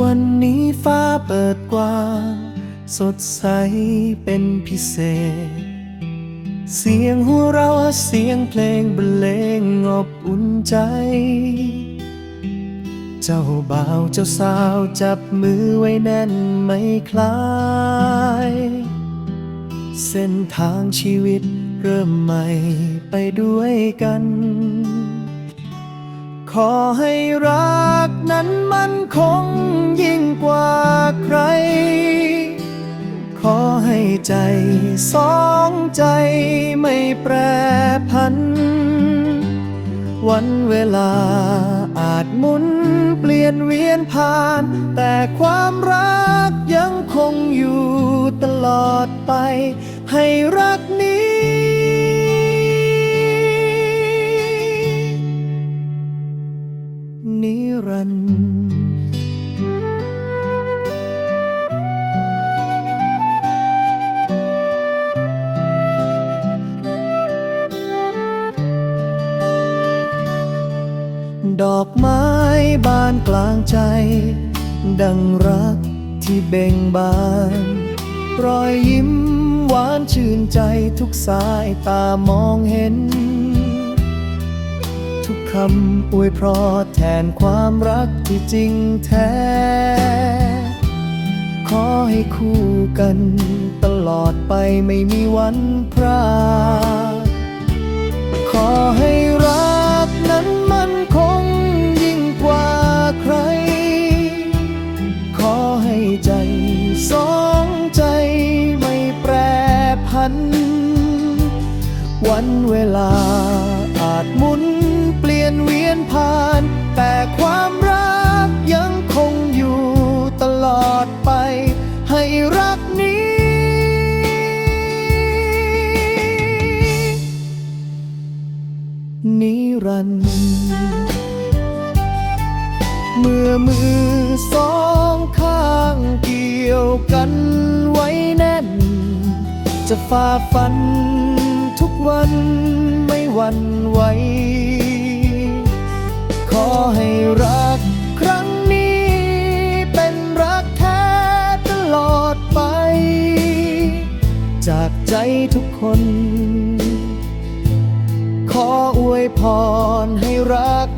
วันนี้ฟ้าเปิดกว้าง สดใสเป็นพิเศษ เสียงหัวเราะเสียงเพลงบรรเลงอบอุ่นใจ เจ้าบ่าวเจ้าสาวจับมือไว้แน่นไม่คลาย เส้นทางชีวิตเริ่มใหม่ไปด้วยกัน ขอให้รัก นั้นมันคงยิ่งกว่าใคร ขอให้ใจสองใจไม่แปรพัน วันเวลาอาจหมุนเปลี่ยนเวียนผ่าน แต่ความรักยังคงอยู่ตลอดไป ให้รักนี้ นิรันดร์ดอกไม้บานกลางใจ ดังรักที่เบ่งบาน รอยยิ้มหวานชื่นใจทุกสายตามองเห็น ทุกคำอวยพรแทนความรักที่จริงแท้ ขอให้คู่กันตลอดไปไม่มีวันพรากขอให้รักนั้นมันคงยิ่งกว่าใคร ขอให้ใจสองใจไม่แปรพัน วันเวลาอาจมุน อดไป ให้รักนี้ นิรันดร์เมื่อมือสองข้างเกี่ยวกันไว้แน่น จะฝ่าฟันทุกวันไม่หวั่นไหว จากใจทุกคน ขออวยพรให้รัก